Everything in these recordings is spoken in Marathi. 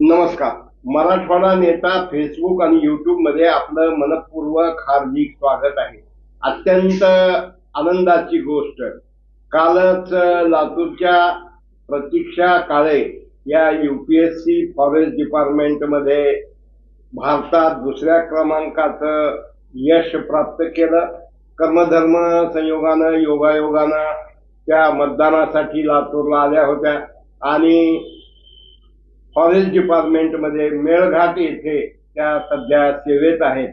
नमस्कार. मराठवाडा नेता फेसबुक आणि युट्यूबमध्ये आपलं मनपूर्वक हार्दिक स्वागत आहे. अत्यंत आनंदाची गोष्ट. कालच लातूरच्या प्रतीक्षा काळे या युपीएससी फॉरेस्ट डिपार्टमेंटमध्ये भारतात दुसऱ्या क्रमांकाचं यश प्राप्त केलं. कर्मधर्म संयोगानं योगायोगानं त्या मतदानासाठी लातूरला आल्या होत्या. आणि फॉरेस्ट डिपार्टमेंटमध्ये मेळघाट येथे त्या सध्या सेवेत आहेत.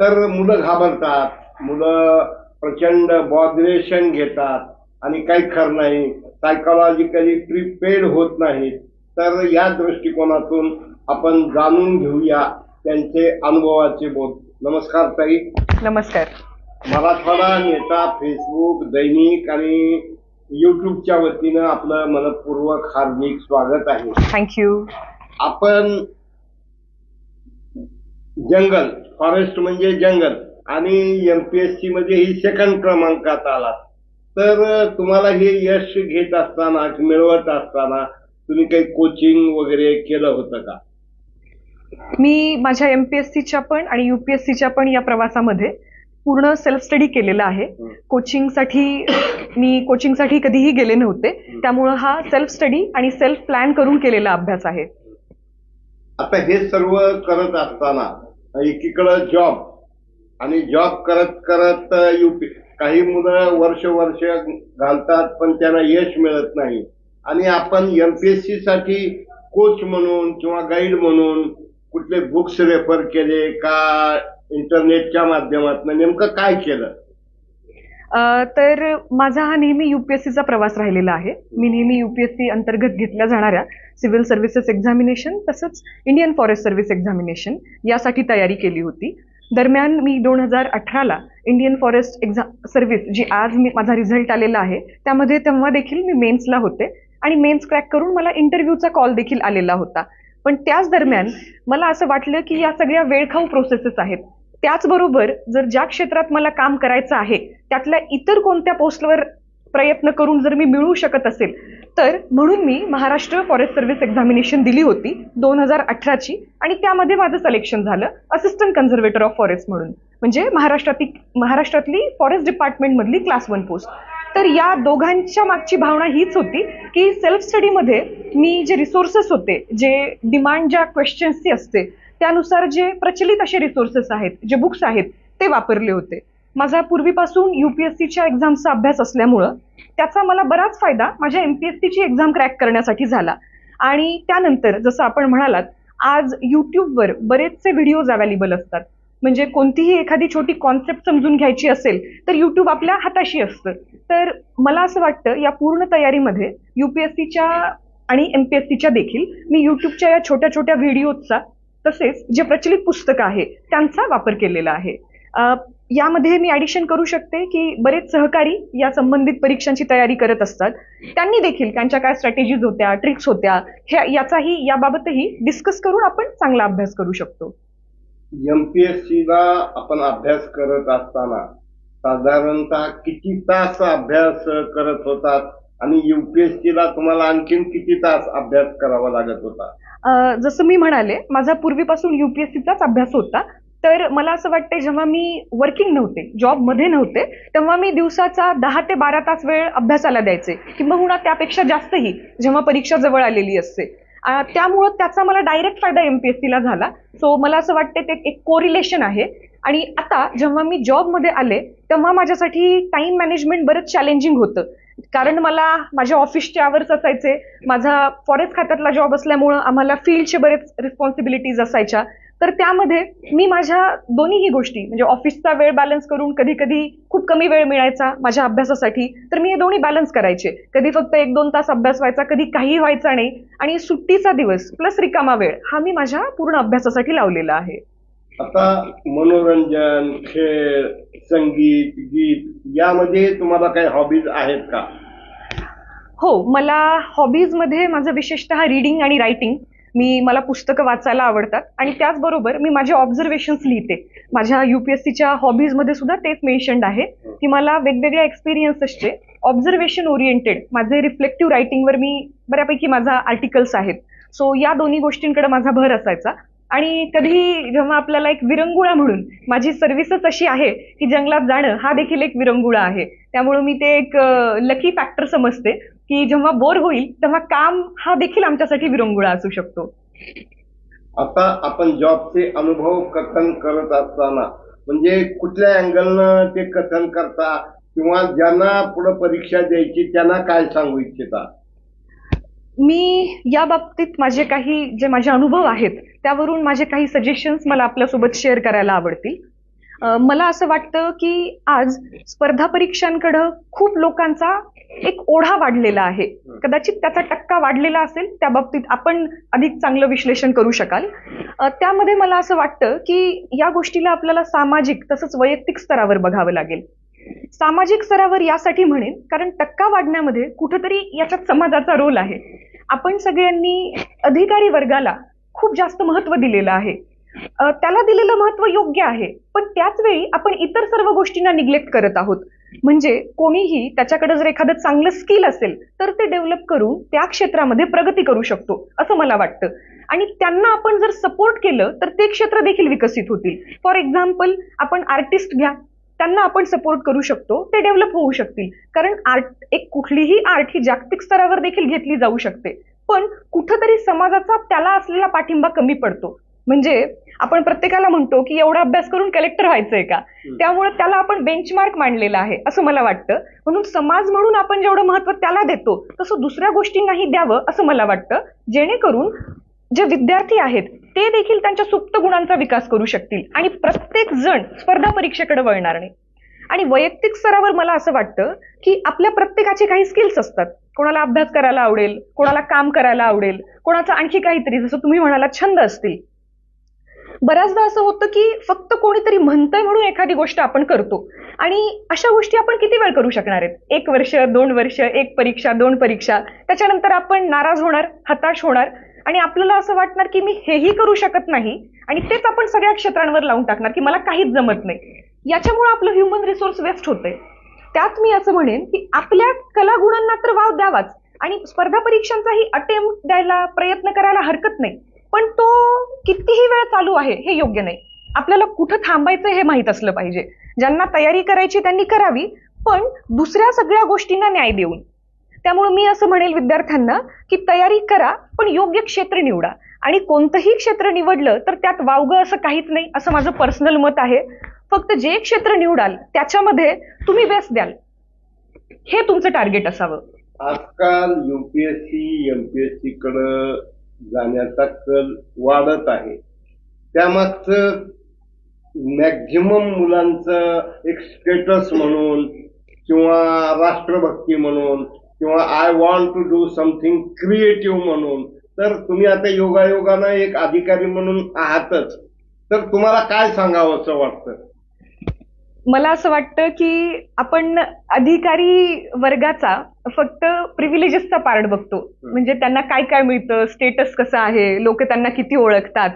तर मुलं घाबरतात मुलं प्रचंड बॉद्रेशन घेतात आणि काही खरं नाही सायकोलॉजिकली प्रिपेड होत नाहीत. तर या दृष्टिकोनातून आपण जाणून घेऊया त्यांचे अनुभवाचे बोध. नमस्कार ताई. नमस्कार. मराठवाडा नेता फेसबुक दैनिक आणि युट्यूबच्या वतीनं आपलं मनपूर्वक हार्दिक स्वागत आहे. थँक्यू आपण जंगल फॉरेस्ट म्हणजे जंगल आणि एमपीएससी मध्ये ही सेकंड क्रमांकात आलात. तर तुम्हाला हे यश घेत असताना मिळवत असताना तुम्ही काही कोचिंग वगैरे केलं होतं का? मी माझ्या एमपीएससीच्या पण आणि युपीएससीच्या पण या प्रवासामध्ये पूर्ण सेल्फ स्टडी केलेला आहे. कोचिंगसाठी मी कोचिंगसाठी कधीही गेले नव्हते. त्यामुळं हा सेल्फ स्टडी आणि सेल्फ प्लॅन करून केलेला अभ्यास आहे. आता हे सर्व करत असताना एकीकडं जॉब आणि जॉब करत करत युपी काही मुलं वर्ष वर्ष घालतात पण त्यांना यश मिळत नाही. आणि आपण एमपीएससी साठी कोच म्हणून किंवा गाईड म्हणून कुठले बुक्स रेफर केले का इंटरनेटच्या माध्यमातून नेमकं काय केलं? तर माझा हा नेहमी युपीएससीचा प्रवास राहिलेला आहे. मी नेहमी युपीएससी अंतर्गत घेतल्या जाणाऱ्या सिव्हिल सर्व्हिसेस एक्झामिनेशन तसंच इंडियन फॉरेस्ट सर्व्हिस एक्झामिनेशन यासाठी तयारी केली होती. दरम्यान मी दोन हजार अठराला इंडियन फॉरेस्ट एक्झाम सर्व्हिस जी आज मी माझा रिझल्ट आलेला आहे त्यामध्ये तेव्हा देखील मी मेन्सला होते आणि मेन्स क्रॅक करून मला इंटरव्ह्यूचा कॉल देखील आलेला होता. पण त्याच दरम्यान मला असं वाटलं की या सगळ्या वेळखाऊ प्रोसेसेस आहेत. त्याचबरोबर जर ज्या क्षेत्रात मला काम करायचं आहे त्यातल्या इतर कोणत्या पोस्टवर प्रयत्न करून जर मी मिळवू शकत असेल तर म्हणून मी महाराष्ट्र फॉरेस्ट सर्व्हिस एक्झामिनेशन दिली होती दोन हजार अठराची आणि त्यामध्ये माझं सिलेक्शन झालं असिस्टंट कन्झर्वेटर ऑफ फॉरेस्ट म्हणून. म्हणजे महाराष्ट्रातील महाराष्ट्रातली फॉरेस्ट डिपार्टमेंटमधली क्लास वन पोस्ट तर या दोघांच्या मागची भावना हीच होती की सेल्फ स्टडीमध्ये मी जे रिसोर्सेस होते जे डिमांड ज्या क्वेश्चन्सची असते त्यानुसार जे प्रचलित असे रिसोर्सेस आहेत जे बुक्स आहेत ते वापरले होते. माझा पूर्वीपासून युपीएससीच्या एक्झामचा अभ्यास असल्यामुळं त्याचा मला बराच फायदा माझ्या एमपीएससीची एक्झाम क्रॅक करण्यासाठी झाला. आणि त्यानंतर जसं आपण म्हणालात आज यूट्यूबवर बरेचसे व्हिडिओज अवेलेबल असतात. म्हणजे कोणतीही एखादी छोटी कॉन्सेप्ट समजून घ्यायची असेल तर यूट्यूब आपल्या हाताशी असतं. तर मला असं वाटतं या पूर्ण तयारीमध्ये युपीएससीच्या आणि एमपीएससीच्या देखील मी यूट्यूबच्या या छोट्या छोट्या व्हिडिओजचा तसेच जे प्रचलित पुस्तकं आहे त्यांचा वापर केलेला आहे. यामध्ये मी ॲडिशन करू शकते की बरेच सहकारी या संबंधित परीक्षांची तयारी करत असतात. त्यांनी देखील त्यांच्या काय स्ट्रॅटेजीज होत्या ट्रिक्स होत्या ह्या याचाही याबाबतही डिस्कस करून आपण चांगला अभ्यास करू शकतो. एमपीएससीला आपण अभ्यास करत असताना साधारणतः किती तास अभ्यास करत होतात? आणि युपीएससीला तुम्हाला आणखीन किती तास अभ्यास करावा लागत होता? जसं मी म्हणाले माझा पूर्वीपासून युपीएससीचाच अभ्यास होता. तर मला असं वाटतं जेव्हा मी वर्किंग नव्हते जॉबमध्ये नव्हते तेव्हा मी दिवसाचा दहा ते बारा तास वेळ अभ्यासाला द्यायचे. किंबहुना त्यापेक्षा जास्तही जेव्हा परीक्षा जवळ आलेली असते. त्यामुळं त्याचा मला डायरेक्ट फायदा एमपीएससीला झाला. सो मला असं वाटते ते एक कोरिलेशन आहे. आणि आता जेव्हा मी जॉबमध्ये आले तेव्हा माझ्यासाठी टाइम मॅनेजमेंट बरंच चॅलेंजिंग होतं. कारण मला माझ्या ऑफिसचे आवर्स असायचे. माझा फॉरेस्ट खात्यातला जॉब असल्यामुळं आम्हाला फील्डचे बरेच रिस्पॉन्सिबिलिटीज असायच्या. तर त्यामध्ये मी माझ्या दोन्हीही गोष्टी म्हणजे ऑफिसचा वेळ बॅलन्स करून कधी कधी खूप कमी वेळ मिळायचा माझ्या अभ्यासासाठी तर मी हे दोन्ही बॅलन्स करायचे. कधी फक्त एक दोन तास अभ्यास व्हायचा कधी काही व्हायचा नाही. आणि सुट्टीचा दिवस प्लस रिकामा वेळ हा मी माझ्या पूर्ण अभ्यासासाठी लावलेला आहे. आता मनोरंजन खेळ संगीत गीत यामध्ये तुम्हाला काही हॉबीज आहेत का? हो मला हॉबीजमध्ये माझं विशेषतः रिडिंग आणि रायटिंग मी मला पुस्तकं वाचायला आवडतात. आणि त्याचबरोबर मी माझे ऑब्झर्वेशन्स लिहिते. माझ्या युपीएससीच्या हॉबीजमध्ये सुद्धा तेच मेन्शन्ड आहे. की मला वेगवेगळ्या एक्सपिरियन्सेसचे ऑब्झर्वेशन ओरिएंटेड माझे रिफ्लेक्टिव्ह रायटिंगवर मी बऱ्यापैकी माझा आर्टिकल्स आहेत. सो या दोन्ही गोष्टींकडे माझा भर असायचा. आणि कधी जेव्हा आपल्याला एक विरंगुळा म्हणून माझी सर्व्हिसच अशी आहे की जंगलात जाणं हा देखील एक विरंगुळा आहे. त्यामुळे मी ते एक लकी फॅक्टर समजते की जेव्हा बोर होईल तेव्हा काम हा देखील आमच्यासाठी विरंगुळा असू शकतो. आता आपण जॉबचे अनुभव कथन करत असताना म्हणजे कुठल्या अँगलनं ते कथन करता किंवा ज्यांना पुढे परीक्षा द्यायची त्यांना काय सांगू इच्छिता? मी या बाबतीत माझे काही जे माझे अनुभव आहेत त्यावरून माझे काही सजेशन्स मला आपल्यासोबत शेअर करायला आवडतील. मला असं वाटतं की आज स्पर्धा परीक्षांकडं खूप लोकांचा एक ओढा वाढलेला आहे. कदाचित त्याचा टक्का वाढलेला असेल त्या बाबतीत आपण अधिक चांगलं विश्लेषण करू शकाल. त्यामध्ये मला असं वाटतं की या गोष्टीला आपल्याला सामाजिक तसंच वैयक्तिक स्तरावर बघावं लागेल. सामाजिक स्तरावर यासाठी म्हणेन कारण टक्का वाढण्यामध्ये कुठंतरी याच्यात समाजाचा रोल आहे. आपण सगळ्यांनी अधिकारी वर्गाला खूप जास्त महत्त्व दिलेलं आहे. त्याला दिलेलं महत्त्व योग्य आहे पण त्याच वेळी आपण इतर सर्व गोष्टींना निग्लेक्ट करत आहोत. म्हणजे कोणीही त्याच्याकडे जर एखादं चांगलं स्किल असेल तर ते डेव्हलप करून त्या क्षेत्रामध्ये प्रगती करू शकतो असं मला वाटतं. आणि त्यांना आपण जर सपोर्ट केलं तर ते क्षेत्र देखील विकसित होतील. फॉर एक्झाम्पल आपण आर्टिस्ट घ्या त्यांना आपण सपोर्ट करू शकतो ते डेव्हलप होऊ शकतील. कारण आर्ट एक कुठलीही आर्ट ही जागतिक स्तरावर देखील घेतली जाऊ शकते. पण कुठंतरी समाजाचा त्याला असलेला पाठिंबा कमी पडतो. म्हणजे आपण प्रत्येकाला म्हणतो की एवढा अभ्यास करून कलेक्टर व्हायचंय का? त्यामुळे त्याला आपण बेंचमार्क मांडलेला आहे असं मला वाटतं. म्हणून समाज म्हणून आपण जेवढं महत्त्व त्याला देतो तसं दुसऱ्या गोष्टींनाही द्यावं असं मला वाटतं. जेणेकरून जे विद्यार्थी आहेत ते देखील त्यांच्या सुप्त गुणांचा विकास करू शकतील. आणि प्रत्येक जण स्पर्धा परीक्षेकडे वळणार नाही. आणि वैयक्तिक स्तरावर मला असं वाटतं की आपल्या प्रत्येकाचे काही स्किल्स असतात. कोणाला अभ्यास करायला आवडेल कोणाला काम करायला आवडेल कोणाचं आणखी काहीतरी जसं तुम्ही म्हणाला छंद असतील. बऱ्याचदा असं होतं की फक्त कोणीतरी म्हणतंय म्हणून एखादी गोष्ट आपण करतो. आणि अशा गोष्टी आपण किती वेळ करू शकणार आहेत? एक वर्ष दोन वर्ष एक परीक्षा दोन परीक्षा. त्याच्यानंतर आपण नाराज होणार हताश होणार. आणि आपल्याला असं वाटणार की मी हेही करू शकत नाही आणि तेच आपण सगळ्या क्षेत्रांवर लावून टाकणार की मला काहीच जमत नाही. याच्यामुळे आपलं ह्युमन रिसोर्स वेस्ट होतंय. त्यात मी असं म्हणेन की आपल्या कलागुणांना तर वाव द्यावाच आणि स्पर्धा परीक्षांचाही अटेम्प्ट द्यायला प्रयत्न करायला हरकत नाही. पण तो कितीही वेळ चालू आहे हे योग्य नाही. आपल्याला कुठं थांबायचं हे माहीत असलं पाहिजे. ज्यांना तयारी करायची त्यांनी करावी पण दुसऱ्या सगळ्या गोष्टींना न्याय देऊन. त्यामुळे मी असं म्हणेल विद्यार्थ्यांना की तयारी करा पण योग्य क्षेत्र निवडा. आणि कोणतंही क्षेत्र निवडलं तर त्यात वावगं असं काहीच नाही असं माझं पर्सनल मत आहे. फक्त जे क्षेत्र निवडाल त्याच्यामध्ये तुम्ही व्यस्त द्याल. हे तुमचं टार्गेट असावं. आजकाल युपीएससी एमपीएससी कडे जाण्याचा कल वाढत आहे. त्यामागचं मॅक्झिमम मुलांचं एक स्टेटस म्हणून किंवा राष्ट्रभक्ती म्हणून किंवा I want to do something creative म्हणून. तर तुम्ही आता योगायोगानं एक अधिकारी म्हणून आहातच. तर तुम्हाला काय सांगावं असं वाटतं? मला असं वाटतं की आपण अधिकारी वर्गाचा फक्त प्रिव्हिलेजेसचा पार्ट बघतो. म्हणजे त्यांना काय काय मिळतं स्टेटस कसं आहे लोक त्यांना किती ओळखतात.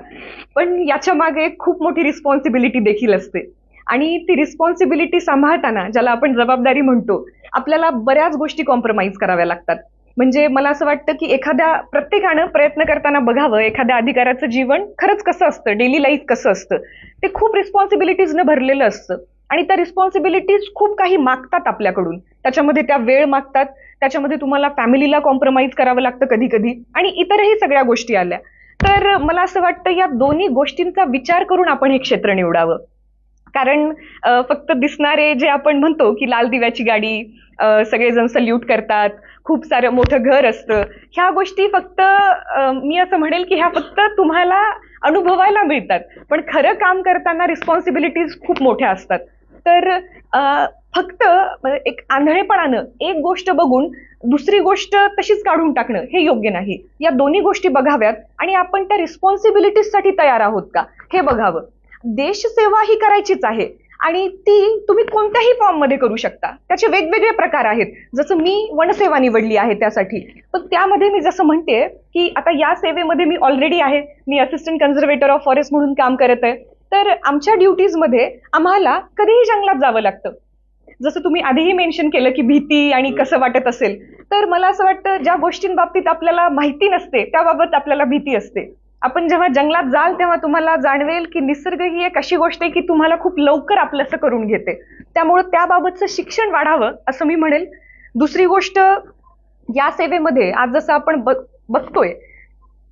पण याच्या मागे एक खूप मोठी रिस्पॉन्सिबिलिटी देखील असते. आणि ती रिस्पॉन्सिबिलिटी सांभाळताना ज्याला आपण जबाबदारी म्हणतो आपल्याला बऱ्याच गोष्टी कॉम्प्रोमाइज कराव्या लागतात. म्हणजे मला असं वाटतं की एखाद्या प्रत्येकानं प्रयत्न करताना बघावं एखाद्या अधिकाऱ्याचं जीवन खरंच कसं असतं डेली लाईफ कसं असतं ते खूप रिस्पॉन्सिबिलिटीजनं भरलेलं असतं. आणि त्या रिस्पॉन्सिबिलिटीज खूप काही मागतात आपल्याकडून. त्याच्यामध्ये त्या वेळ मागतात त्याच्यामध्ये तुम्हाला फॅमिलीला कॉम्प्रोमाइज करावं लागतं कधी कधी आणि इतरही सगळ्या गोष्टी आल्या. तर मला असं वाटतं या दोन्ही गोष्टींचा विचार करून आपण हे क्षेत्र निवडावं. कारण फक्त दिसणारे जे आपण म्हणतो की लाल दिव्याची गाडी सगळेजण सल्यूट करतात खूप सारं मोठं घर असतं ह्या गोष्टी फक्त मी असं म्हणेल की ह्या फक्त तुम्हाला अनुभवायला मिळतात. पण खरं काम करताना रिस्पॉन्सिबिलिटीज खूप मोठ्या असतात. तर फक्त एक आंधळेपणानं एक गोष्ट बघून दुसरी गोष्ट तशीच काढून टाकणं हे योग्य नाही. या दोन्ही गोष्टी बघाव्यात आणि आपण त्या रिस्पॉन्सिबिलिटीजसाठी तयार आहोत का? हे बघावं. देशसेवा ही करायचीच आहे. आणि ती तुम्ही कोणत्याही फॉर्ममध्ये करू शकता. त्याचे वेगवेगळे प्रकार आहेत. जसं मी वनसेवा निवडली आहे त्यासाठी. पण त्यामध्ये मी जसं म्हणते की आता या सेवेमध्ये मी ऑलरेडी आहे. मी असिस्टंट कन्झर्वेटर ऑफ फॉरेस्ट म्हणून काम करत आहे. तर आमच्या ड्युटीजमध्ये आम्हाला कधीही जंगलात जावं लागतं. जसं तुम्ही आधीही मेन्शन केलं की भीती आणि कसं वाटत असेल. तर मला असं वाटतं ज्या गोष्टींबाबतीत आपल्याला माहिती नसते त्याबाबत आपल्याला भीती असते. आपण जेव्हा जंगलात जाल तेव्हा तुम्हाला जाणवेल की निसर्ग ही एक अशी गोष्ट आहे की तुम्हाला खूप लवकर आपलंसं करून घेते. त्यामुळं त्याबाबतचं शिक्षण वाढावं असं मी म्हणेल. दुसरी गोष्ट या सेवेमध्ये आज जसं आपण बघ- बघतोय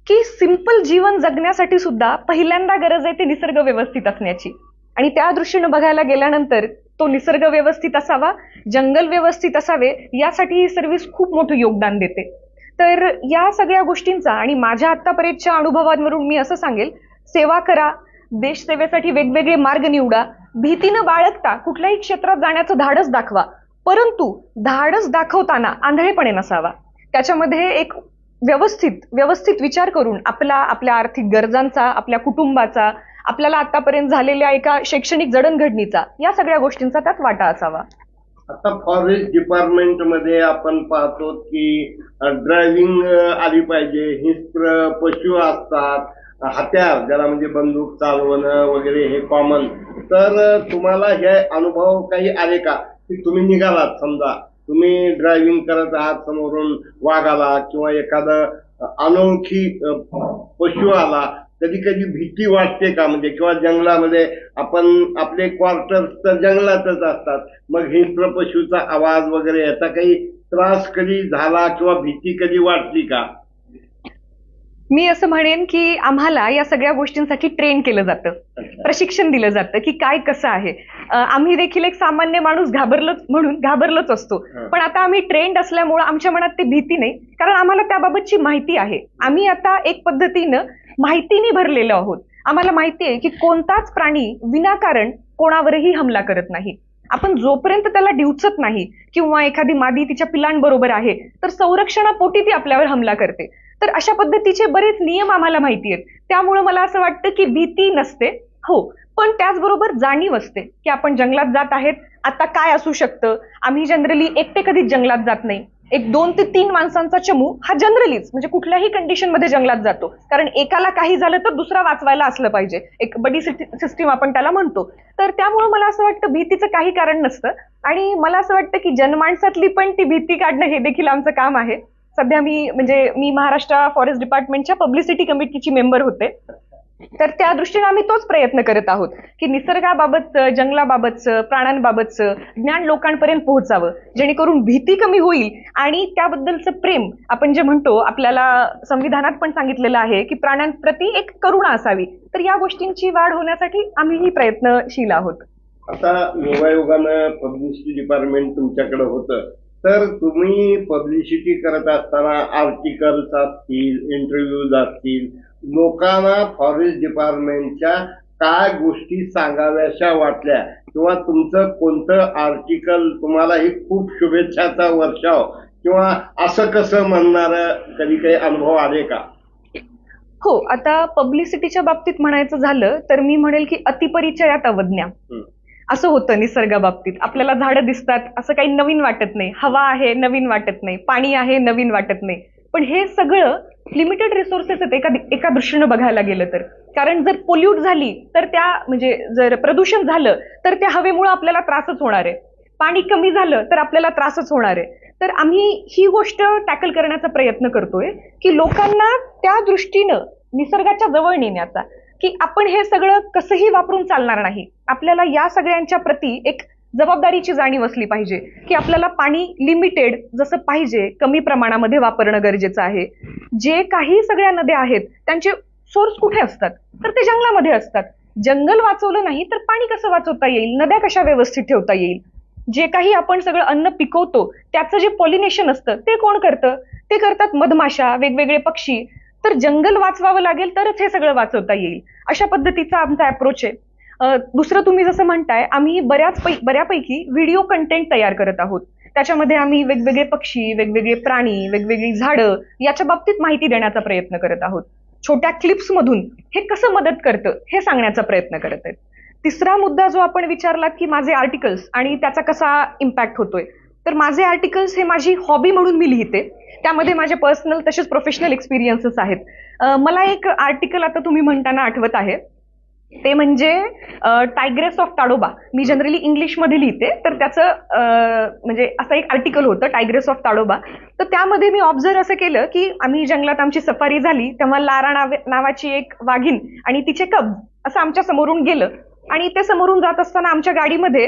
की सिंपल जीवन जगण्यासाठी सुद्धा पहिल्यांदा गरज आहे ते निसर्ग व्यवस्थित असण्याची. आणि त्या दृष्टीनं बघायला गेल्यानंतर तो निसर्ग व्यवस्थित असावा जंगल व्यवस्थित असावे यासाठी ही सर्व्हिस खूप मोठं योगदान देते. तर या सगळ्या गोष्टींचा आणि माझ्या आतापर्यंतच्या अनुभवांवरून मी असं सांगेल सेवा करा देशसेवेसाठी वेगवेगळे मार्ग निवडा भीतीनं बाळगता कुठल्याही क्षेत्रात जाण्याचं धाडस दाखवा परंतु धाडस दाखवताना आंधळेपणे नसावा. त्याच्यामध्ये एक व्यवस्थित व्यवस्थित विचार करून आपला आपल्या आर्थिक गरजांचा आपल्या कुटुंबाचा आपल्याला आतापर्यंत झालेल्या एका शैक्षणिक जडणघडणीचा या सगळ्या गोष्टींचा त्यात वाटा असावा. आता फॉरेस्ट डिपार्टमेंटमध्ये आपण पाहतो की ड्रायव्हिंग आली पाहिजे. हिंस्त्र पशु असतात हत्यार ज्याला म्हणजे बंदूक चालवणं वगैरे हे कॉमन तर तुम्हाला हे अनुभव काही आले का? की तुम्ही निघालात समजा तुम्ही ड्रायव्हिंग करत आहात समोरून वाघ आला किंवा एखादं अनोळखी पशु आला कधी कधी भीती वाटते का? म्हणजे किंवा जंगलामध्ये आपण आपले क्वार्टर्स तर जंगलातच असतात. मग हिंस्र पशुचा आवाज वगैरे याचा काही त्रास कधी झाला किंवा भीती कधी वाटली का? मी असं म्हणेन की आम्हाला या सगळ्या गोष्टींसाठी ट्रेन केलं जातं. प्रशिक्षण दिलं जातं की काय कसं आहे. आम्ही देखील एक सामान्य माणूस घाबरलोच म्हणून घाबरलोच असतो. पण आता आम्ही ट्रेंड असल्यामुळं आमच्या मनात ती भीती नाही. कारण आम्हाला त्याबाबतची माहिती आहे. आम्ही आता एक पद्धतीनं माहितीने भरलेलो आहोत. आम्हाला माहिती आहे की कोणताच प्राणी विनाकारण कोणावरही हमला करत नाही. आपण जोपर्यंत त्याला डिवचत नाही किंवा एखादी मादी तिच्या पिलांबरोबर आहे तर संरक्षणापोटी ती आपल्यावर हमला करते. तर अशा पद्धतीचे बरेच नियम आम्हाला माहिती आहेत. त्यामुळं मला असं वाटतं की भीती नसते. हो पण त्याचबरोबर जाणीव असते की आपण जंगलात जात आहेत. आता काय असू शकतं? आम्ही जनरली एकटे कधीच जंगलात जात नाही. एक दोन ते तीन माणसांचा चमू हा जनरलीच म्हणजे कुठल्याही कंडिशनमध्ये जंगलात जातो. कारण एकाला काही झालं तर दुसरा वाचवायला असलं पाहिजे. एक बडी सिस्टीम आपण त्याला म्हणतो. तर त्यामुळे मला असं वाटतं भीतीचं काही कारण नसतं. आणि मला असं वाटतं की जनमानसातली पण ती भीती काढणं हे देखील आमचं काम आहे. सध्या मी म्हणजे मी महाराष्ट्र फॉरेस्ट डिपार्टमेंटच्या पब्लिसिटी कमिटीची मेंबर होते. तर त्या दृष्टीने आम्ही तोच प्रयत्न करत आहोत की निसर्गाबाबतचं जंगलाबाबतचं प्राण्यांबाबतचं ज्ञान लोकांपर्यंत पोहोचावं जेणेकरून भीती कमी होईल आणि त्याबद्दलचं प्रेम आपण जे म्हणतो आपल्याला संविधानात पण सांगितलेलं आहे की प्राण्यांप्रती एक करुणा असावी. तर या गोष्टींची वाढ होण्यासाठी आम्हीही प्रयत्नशील आहोत. आता योगायोगानं पब्लिसिटी डिपार्टमेंट तुमच्याकडे होतं. तर तुम्ही पब्लिसिटी करत असताना आर्टिकल्स असतील इंटरव्ह्यूज असतील लोकांना फॉरेस्ट डिपार्टमेंटच्या काय गोष्टी सांगाव्याशा वाटल्या किंवा तुमचं कोणतं आर्टिकल तुम्हाला ही खूप शुभेच्छाचा वर्षाव किंवा असं कसं म्हणणार कधी काही अनुभव आले का? हो आता पब्लिसिटीच्या बाबतीत म्हणायचं झालं तर मी म्हणेल की अतिपरिचयात अवज्ञा हं. असं होतं निसर्गाबाबतीत. आपल्याला झाडं दिसतात असं काही नवीन वाटत नाही. हवा आहे नवीन वाटत नाही. पाणी आहे नवीन वाटत नाही. पण हे सगळं लिमिटेड रिसोर्सेस आहेत एका एका दृष्टीनं बघायला गेलं तर. कारण जर पोल्यूट झाली तर त्या म्हणजे जर प्रदूषण झालं तर त्या हवेमुळे आपल्याला त्रासच होणार आहे. पाणी कमी झालं तर आपल्याला त्रासच होणार आहे. तर आम्ही ही गोष्ट टॅकल करण्याचा प्रयत्न करतोय की लोकांना त्या दृष्टीनं निसर्गाच्या जवळ नेण्याचा की आपण हे सगळं कसंही वापरून चालणार नाही. आपल्याला या सगळ्यांच्या प्रती एक जबाबदारीची जाणीव असली पाहिजे की आपल्याला पाणी लिमिटेड जसं पाहिजे कमी प्रमाणामध्ये वापरणं गरजेचं आहे. जे काही सगळ्या नद्या आहेत त्यांचे सोर्स कुठे असतात? तर ते जंगलामध्ये असतात. जंगल वाचवलं नाही तर पाणी कसं वाचवता येईल? नद्या कशा व्यवस्थित ठेवता येईल? जे काही आपण सगळं अन्न पिकवतो त्याचं जे पॉलिनेशन असतं ते कोण करतं? ते करतात मधमाशा वेगवेगळे पक्षी. तर जंगल वाचवावं लागेल तरच हे सगळं वाचवता येईल. अशा पद्धतीचा आमचा अप्रोच आहे. दुसरं तुम्ही जसं म्हणताय आम्ही बऱ्याच पै बऱ्यापैकी व्हिडिओ कंटेंट तयार करत आहोत. त्याच्यामध्ये आम्ही वेगवेगळे पक्षी वेगवेगळे प्राणी वेगवेगळी झाडं याच्या बाबतीत माहिती देण्याचा प्रयत्न करत आहोत. छोट्या क्लिप्समधून हे कसं मदत करतं हे सांगण्याचा प्रयत्न करत आहेत. तिसरा मुद्दा जो आपण विचारला की माझे आर्टिकल्स आणि त्याचा कसा इम्पॅक्ट होतोय. तर माझे आर्टिकल्स हे माझी हॉबी म्हणून मी लिहिते. त्यामध्ये माझे पर्सनल तसेच प्रोफेशनल एक्सपिरियन्सेस आहेत. मला एक आर्टिकल आता तुम्ही म्हणताना आठवत आहे. ते म्हणजे टायग्रेस ऑफ ताडोबा मी जनरली इंग्लिशमध्ये लिहिते तर त्याचं म्हणजे असं एक आर्टिकल होतं टायग्रेस ऑफ ताडोबा तर त्यामध्ये मी ऑब्झर्व असं केलं की आम्ही जंगलात आमची सफारी झाली तेव्हा लारा नावे नावाची एक वाघीण आणि तिचे कब असं आमच्या समोरून गेलं. आणि ते समोरून जात असताना आमच्या गाडीमध्ये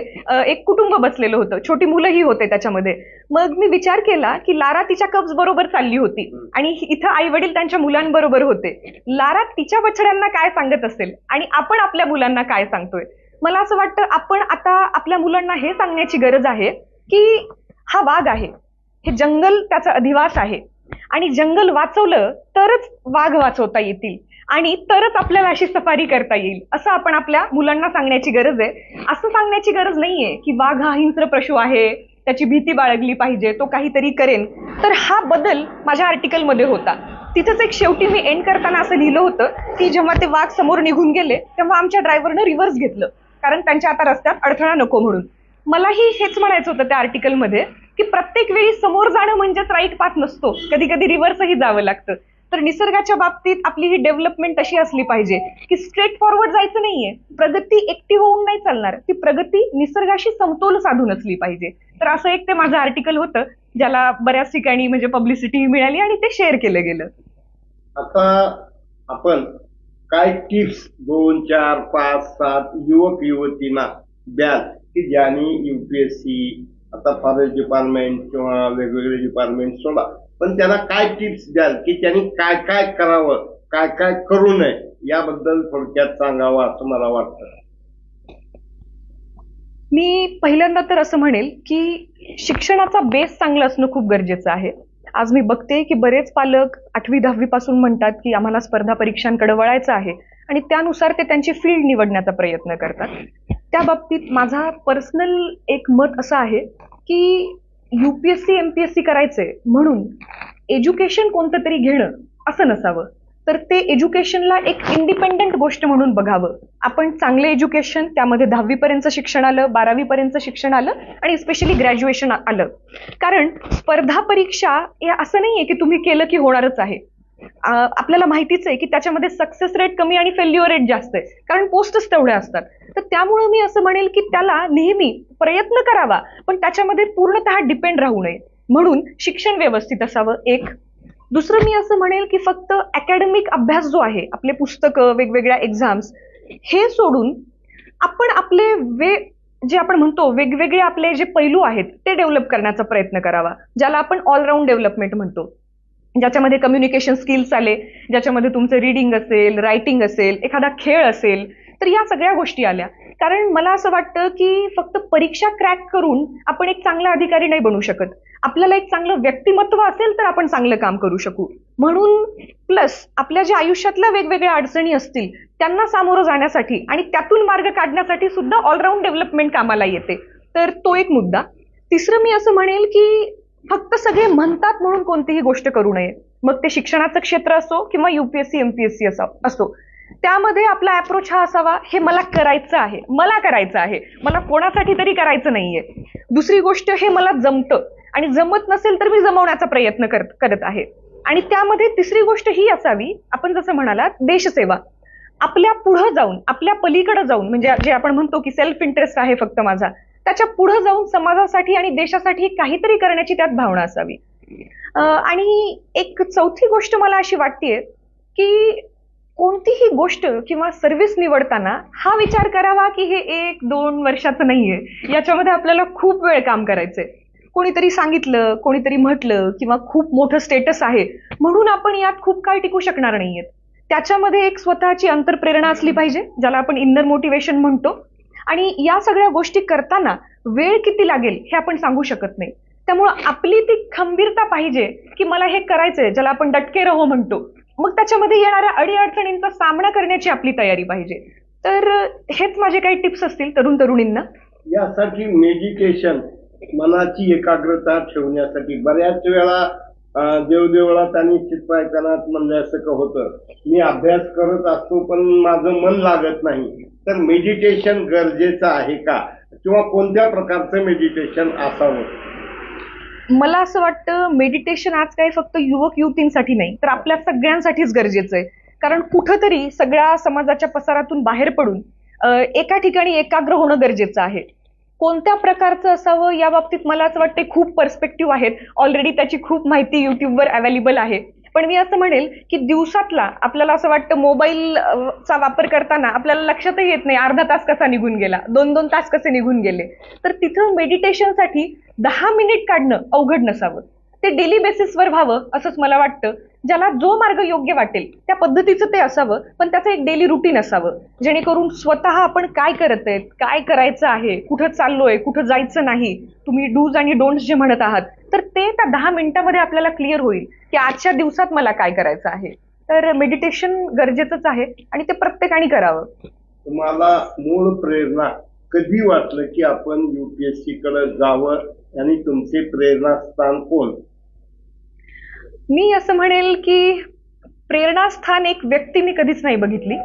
एक कुटुंब बसलेलं होतं. छोटी मुलंही होते त्याच्यामध्ये. मग मी विचार केला की लारा तिच्या कब्ज बरोबर चालली होती. आणि इथं आई वडील त्यांच्या मुलांबरोबर होते. लारा तिच्या बछड्यांना काय सांगत असेल? आणि आपण आपल्या मुलांना काय सांगतोय? मला असं वाटतं आपण आता आपल्या मुलांना हे सांगण्याची गरज आहे की हा वाघ आहे. हे जंगल त्याचा अधिवास आहे. आणि जंगल वाचवलं तरच वाघ वाचवता येतील. आणि तरच आपल्याला अशी सफारी करता येईल. असं आपण आपल्या मुलांना सांगण्याची गरज आहे. असं सांगण्याची गरज नाहीये की वाघ हा हिंस्र पशु आहे त्याची भीती बाळगली पाहिजे तो काहीतरी करेन. तर हा बदल माझ्या आर्टिकलमध्ये होता. तिथंच एक शेवटी मी एंड करताना असं लिहिलं होतं की जेव्हा ते वाघ समोर निघून गेले तेव्हा आमच्या ड्रायव्हरनं रिव्हर्स घेतलं. कारण त्यांच्या आता रस्त्यात अडथळा नको म्हणून. मलाही हेच म्हणायचं होतं त्या आर्टिकलमध्ये की प्रत्येक वेळी समोर जाणं म्हणजेच राईट पाथ नसतो. कधी कधी रिव्हर्सही जावं लागतं. तर निसर्गाच्या बाबतीत आपली ही डेव्हलपमेंट अशी असली पाहिजे की स्ट्रेट फॉरवर्ड जायचं नाहीये. प्रगती एकटी होऊन नाही चालणार. ती प्रगती निसर्गाशी समतोल साधून असली पाहिजे. तर असं एक ते माझं आर्टिकल होतं ज्याला बऱ्याच ठिकाणी म्हणजे पब्लिसिटी मिळाली आणि ते शेअर केलं गेलं. आता आपण काय टिप्स दोन चार पाच सात युवक युवतींना द्याल की ज्यांनी युपीएससी आता फॉरेस्ट डिपार्टमेंट किंवा वेगवेगळे डिपार्टमेंट सोडा. पण त्याला काय टिप्स द्याल? की त्यांनी काय काय करावं? काय काय करू नये? याबद्दल थोडक्यात सांगावं असं मला वाटतं. मी पहिल्यांदा तर असं म्हणेल की शिक्षणाचा बेस चांगला असणं खूप गरजेचं आहे. आज मी बघते की बरेच पालक आठवी दहावी पासून म्हणतात की आम्हाला स्पर्धा परीक्षांकडे वळायचं आहे आणि त्यानुसार ते त्यांची फील्ड निवडण्याचा प्रयत्न करतात. त्या बाबतीत माझा पर्सनल एक मत असं आहे की युपीएससी एमपीएससी करायचंय म्हणून एज्युकेशन कोणतं तरी घेणं असं नसावं. तर ते एज्युकेशनला एक इंडिपेंडंट गोष्ट म्हणून बघावं. आपण चांगलं एज्युकेशन त्यामध्ये दहावीपर्यंत शिक्षण आलं बारावीपर्यंत शिक्षण आलं आणि स्पेशली ग्रॅज्युएशन आलं. कारण स्पर्धा परीक्षा हे असं नाहीये की तुम्ही केलं की होणारच आहे. आपल्याला माहितीच आहे की त्याच्यामध्ये सक्सेस रेट कमी आणि फेल्युअर रेट जास्त आहे. कारण पोस्टच तेवढ्या असतात. तर त्यामुळं मी असं म्हणेल की त्याला नेहमी प्रयत्न करावा पण त्याच्यामध्ये पूर्णतः डिपेंड राहू नये. म्हणून शिक्षण व्यवस्थित असावं एक. दुसरं मी असं म्हणेल की फक्त अकॅडमिक अभ्यास जो आहे आपले पुस्तकं वेगवेगळ्या एक्झाम्स हे सोडून आपण आपले वे जे आपण म्हणतो वेगवेगळे आपले जे पैलू आहेत ते डेव्हलप करण्याचा प्रयत्न करावा ज्याला आपण ऑलराऊंड डेव्हलपमेंट म्हणतो. ज्याच्यामध्ये कम्युनिकेशन स्किल्स आले ज्याच्यामध्ये तुमचं रिडिंग असेल रायटिंग असेल एखादा खेळ असेल तर या सगळ्या गोष्टी आल्या. कारण मला असं वाटतं की फक्त परीक्षा क्रॅक करून आपण एक चांगला अधिकारी नाही बनू शकत. आपल्याला एक चांगलं व्यक्तिमत्व असेल तर आपण चांगलं काम करू शकू. म्हणून प्लस आपल्या ज्या आयुष्यातल्या वेगवेगळ्या अडचणी असतील त्यांना सामोरं जाण्यासाठी आणि त्यातून मार्ग काढण्यासाठी सुद्धा ऑलराऊंड डेव्हलपमेंट कामाला येते. तर तो एक मुद्दा. तिसरं मी असं म्हणेल की फक्त सगळे म्हणतात म्हणून कोणतीही गोष्ट करू नये. मग ते शिक्षणाचं क्षेत्र असो किंवा युपीएससी एमपीएससी असो त्यामध्ये आपला अप्रोच हा असावा हे मला करायचं आहे. मला करायचं आहे. मला कोणासाठी तरी करायचं नाहीये. दुसरी गोष्ट हे मला जमतं. आणि जमत नसेल तर मी जमवण्याचा प्रयत्न करत करत आहे. आणि त्यामध्ये तिसरी गोष्ट ही असावी आपण जसं म्हणालात देशसेवा. आपल्या पुढं जाऊन आपल्या पलीकडे जाऊन म्हणजे जे आपण म्हणतो की सेल्फ इंटरेस्ट आहे फक्त माझा त्याच्या पुढे जाऊन समाजासाठी आणि देशासाठी काहीतरी करण्याची त्यात भावना असावी. आणि एक चौथी गोष्ट मला अशी वाटतेय की कोणतीही गोष्ट किंवा सर्व्हिस निवडताना हा विचार करावा की हे एक दोन वर्षाचं नाहीये. याच्यामध्ये आपल्याला खूप वेळ काम करायचंय. कोणीतरी सांगितलं कोणीतरी म्हटलं किंवा खूप मोठं स्टेटस आहे म्हणून आपण यात खूप काळ टिकू शकणार नाहीयेत. त्याच्यामध्ये एक स्वतःची अंतरप्रेरणा असली पाहिजे ज्याला आपण इन्नर मोटिवेशन म्हणतो. आणि या सगळ्या गोष्टी करताना वेळ किती लागेल हे आपण सांगू शकत नाही. त्यामुळं आपली ती खंबीरता पाहिजे की मला हे करायचंय ज्याला आपण डटके रहो म्हणतो. मग त्याच्यामध्ये येणाऱ्या अडीअडचणींचा सामना करण्याची आपली तयारी पाहिजे. तर हेच माझे काही टिप्स असतील तरुण तरुणींना. यासाठी मेडिटेशन मनाची एकाग्रता ठेवण्यासाठी बऱ्याच वेळा देवदेवळात आणि म्हणजे असं म्हणल्यासारखं होतं. मी अभ्यास करत असतो पण माझं मन लागत नाही. तर मेडिटेशन गरजेचं आहे का? किंवा कोणत्या प्रकारचं मेडिटेशन असावं? मला असं वाटतं मेडिटेशन आज काही फक्त युवक युवतींसाठी नाही तर आपल्या सगळ्यांसाठीच गरजेचं आहे. कारण कुठंतरी सगळ्या समाजाच्या पसारातून बाहेर पडून एका ठिकाणी एकाग्र होणं गरजेचं आहे. कोणत्या प्रकारचं असावं या बाबतीत मला असं वाटते खूप पर्स्पेक्टिव्ह आहेत. ऑलरेडी त्याची खूप माहिती युट्यूबवर अवेलेबल आहे. पण मी असं म्हणेल की दिवसातला आपल्याला असं वाटतं मोबाईल चा वापर करताना आपल्याला लक्षातही येत नाही अर्धा तास कसा निघून गेला दोन दोन तास कसे निघून गेले. तर तिथं मेडिटेशनसाठी दहा मिनिट काढणं अवघड नसावं. ते डेली बेसिसवर व्हावं असंच मला वाटतं. ज्याला जो मार्ग योग्य वाटेल त्या पद्धतीचं ते असावं पण त्याचं एक डेली रुटीन असावं. जेणेकरून स्वतः आपण काय करत आहेत काय करायचं आहे कुठं चाललोय कुठं जायचं नाही तुम्ही डूज आणि डोंट्स जे म्हणत आहात तर ते त्या दहा मिनिटामध्ये आपल्याला क्लिअर होईल की आजच्या दिवसात मला काय करायचं आहे. तर मेडिटेशन गरजेचंच आहे आणि ते प्रत्येकाने करावं. तुम्हाला मूळ प्रेरणा कधी वाटलं की आपण युपीएससी कडे जावं आणि तुमचे प्रेरणास्थान कोण? मी असं म्हणेल की प्रेरणास्थान एक व्यक्ती मी कधीच नाही बघितली.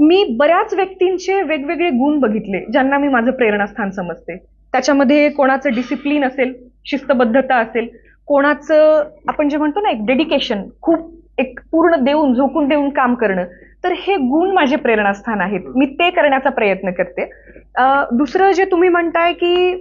मी बऱ्याच व्यक्तींचे वेगवेगळे गुण बघितले ज्यांना मी माझं प्रेरणास्थान समजते. त्याच्यामध्ये कोणाचं डिसिप्लिन असेल शिस्तबद्धता असेल कोणाचं आपण जे म्हणतो ना एक डेडिकेशन खूप एक पूर्ण देऊन झोकून देऊन काम करणं तर हे गुण माझे प्रेरणास्थान आहेत. मी ते करण्याचा प्रयत्न करते. दुसरं जे तुम्ही म्हणताय की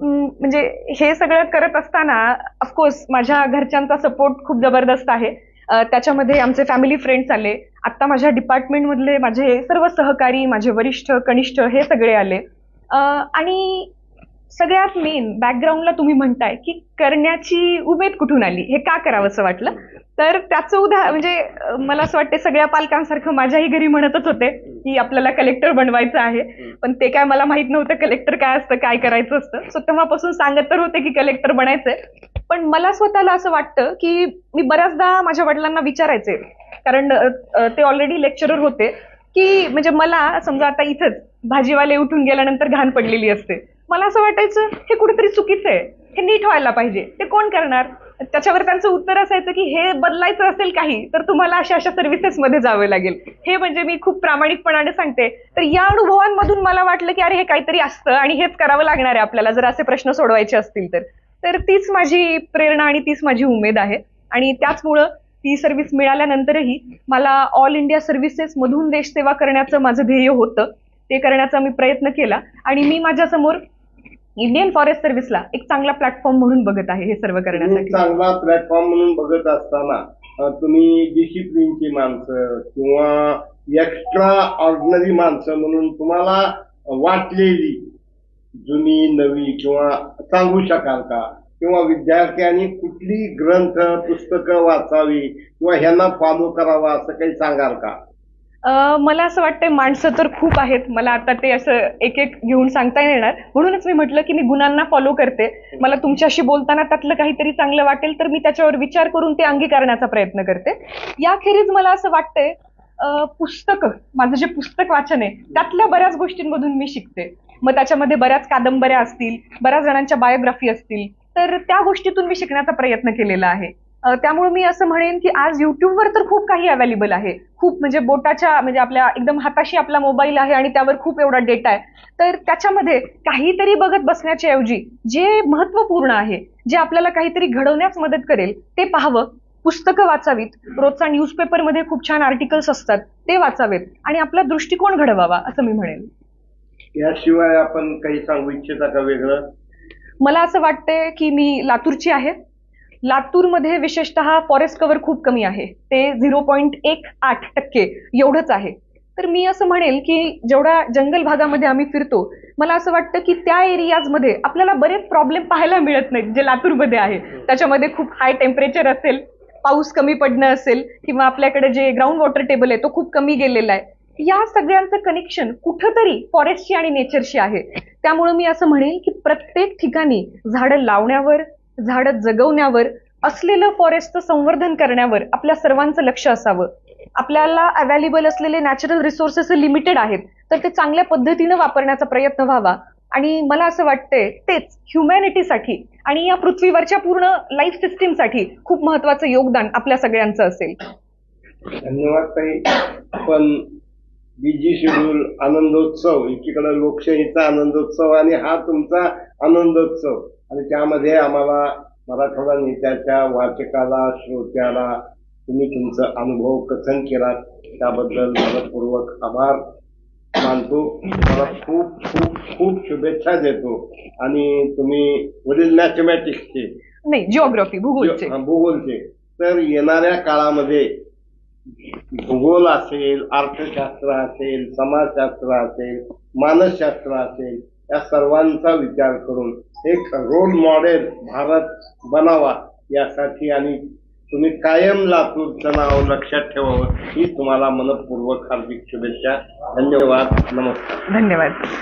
म्हणजे हे सगळं करत असताना ऑफकोर्स माझ्या घरच्यांचा सपोर्ट खूप जबरदस्त आहे. त्याच्यामध्ये आमचे फॅमिली फ्रेंड्स आले. आत्ता माझ्या डिपार्टमेंटमधले माझे सर्व सहकारी माझे वरिष्ठ कनिष्ठ हे सगळे आले. आणि सगळ्यात मेन बॅकग्राऊंडला तुम्ही म्हणताय की करण्याची उमेद कुठून आली? हे का करावं असं वाटलं? तर त्याचं उदाहरण म्हणजे मला असं वाटते सगळ्या पालकांसारखं माझ्याही घरी म्हणतच होते की आपल्याला कलेक्टर बनवायचं आहे. पण ते काय मला माहीत नव्हतं कलेक्टर काय असतं काय करायचं असतं. सो तेव्हापासून सांगत तर होते की कलेक्टर बनायचंय. पण मला स्वतःला असं वाटतं की मी बऱ्याचदा माझ्या वडिलांना विचारायचे. कारण ते ऑलरेडी लेक्चरर होते की म्हणजे मला समजा आता इथंच भाजीवाले उठून गेल्यानंतर घाण पडलेली असते. मला असं वाटायचं हे कुठेतरी चुकीचं आहे. हे नीट व्हायला पाहिजे. ते कोण करणार? त्याच्यावर त्यांचं उत्तर असायचं की हे बदलायचं असेल काही तर तुम्हाला अशा अशा सर्व्हिसेसमध्ये जावे लागेल. हे म्हणजे मी खूप प्रामाणिकपणाने सांगते. तर या अनुभवांमधून मला वाटलं की अरे हे काहीतरी असतं आणि हेच करावं लागणार आहे आपल्याला जर असे प्रश्न सोडवायचे असतील तर. तर तीच माझी प्रेरणा आणि तीच माझी उमेद आहे. आणि त्याचमुळं ती सर्व्हिस मिळाल्यानंतरही मला ऑल इंडिया सर्व्हिसेस मधून देश सेवा करण्याचं माझं ध्येय होतं. ते करण्याचा मी प्रयत्न केला. आणि मी माझ्यासमोर इंडियन फॉरेस्ट सर्व्हिसला एक चांगला प्लॅटफॉर्म म्हणून बघत आहे हे सर्व करण्यासाठी. चांगला प्लॅटफॉर्म म्हणून बघत असताना तुम्ही डिसिप्लिनची माणसं किंवा एक्स्ट्रा ऑर्डिनरी माणसं म्हणून तुम्हाला वाटलेली जुनी नवी किंवा सांगू शकाल का? किंवा विद्यार्थ्यांनी कुठली ग्रंथ पुस्तकं वाचावी किंवा ह्यांना फॉलो करावा असं काही सांगाल का? मला असं वाटतंय माणसं तर खूप आहेत. मला आता ते असं एक एक घेऊन सांगता येणार. म्हणूनच मी म्हटलं की मी गुणांना फॉलो करते. मला तुमच्याशी बोलताना त्यातलं काहीतरी चांगलं वाटेल तर मी त्याच्यावर विचार करून ते अंगीकारण्याचा प्रयत्न करते. याखेरीज मला असं वाटतंय पुस्तकं माझं जे पुस्तक वाचन आहे त्यातल्या बऱ्याच गोष्टींमधून मी शिकते. मग त्याच्यामध्ये बऱ्याच कादंबऱ्या असतील बऱ्याच जणांच्या बायोग्राफी असतील तर त्या गोष्टीतून मी शिकण्याचा प्रयत्न केलेला आहे. त्यामुळे मी असं म्हणेन की आज युट्यूबवर तर खूप काही अवेलेबल आहे. खूप म्हणजे बोटाच्या म्हणजे आपल्या एकदम हाताशी आपला मोबाईल आहे आणि त्यावर खूप एवढा डेटा आहे. तर त्याच्यामध्ये काहीतरी बघत बसण्याच्या ऐवजी जे महत्त्वपूर्ण आहे जे आपल्याला काहीतरी घडवण्यास मदत करेल ते पाहावं. पुस्तकं वाचावीत. रोजचा न्यूजपेपरमध्ये खूप छान आर्टिकल्स असतात ते वाचावेत आणि आपला दृष्टिकोन घडवावा असं मी म्हणेन. याशिवाय आपण काही सांगू इच्छिता का वेगळं? मला असं वाटतंय की मी लातूरची आहे. लातूरमध्ये विशेषतः फॉरेस्ट कव्हर खूप कमी आहे. ते झिरो पॉईंट एक आठ टक्के एवढंच आहे. तर मी असं म्हणेल की जेवढा जंगल भागामध्ये आम्ही फिरतो मला असं वाटतं की त्या एरियाजमध्ये आपल्याला बरेच प्रॉब्लेम पाहायला मिळत नाहीत जे लातूरमध्ये आहे. त्याच्यामध्ये खूप हाय टेम्परेचर असेल पाऊस कमी पडणं असेल किंवा आपल्याकडे जे ग्राउंड वॉटर टेबल आहे तो खूप कमी गेलेला आहे. या सगळ्यांचं कनेक्शन कुठंतरी फॉरेस्टशी आणि नेचरशी आहे. त्यामुळे मी असं म्हणेल की प्रत्येक ठिकाणी झाडं लावण्यावर झाडं जगवण्यावर असलेलं फॉरेस्टचं संवर्धन करण्यावर आपल्या सर्वांचं लक्ष असावं. आपल्याला अवेलेबल असलेले नॅचरल रिसोर्सेस लिमिटेड आहेत तर ते चांगल्या पद्धतीनं वापरण्याचा प्रयत्न व्हावा. आणि मला असं वाटतंय तेच ह्युमॅनिटीसाठी आणि या पृथ्वीवरच्या पूर्ण लाईफ सिस्टीमसाठी खूप महत्वाचं योगदान आपल्या सगळ्यांचं असेल. धन्यवाद ताई. आपण बीजी शेड्यूल आनंदोत्सव एकीकडे लोकशाहीचा आनंदोत्सव आणि हा तुमचा आनंदोत्सव. आणि त्यामध्ये आम्हाला मराठवाडा नेत्याच्या वाचकाला श्रोत्याला तुम्ही तुमचा अनुभव कथन केला त्याबद्दल मनपूर्वक आभार मानतो. मला खूप खूप खूप शुभेच्छा देतो. आणि तुम्ही वडील मॅथमॅटिक्सचे. नाही जिओग्राफी भूगोलचे. हा, भूगोलचे. तर येणाऱ्या काळामध्ये भूगोल असेल अर्थशास्त्र असेल समाजशास्त्र असेल मानसशास्त्र असेल या सर्वांचा विचार करून एक रोल मॉडेल भारत बनावा यासाठी आणि तुम्ही कायम लातूरचं नाव लक्षात ठेवावं ही तुम्हाला मनपूर्वक हार्दिक शुभेच्छा. धन्यवाद. नमस्कार. धन्यवाद.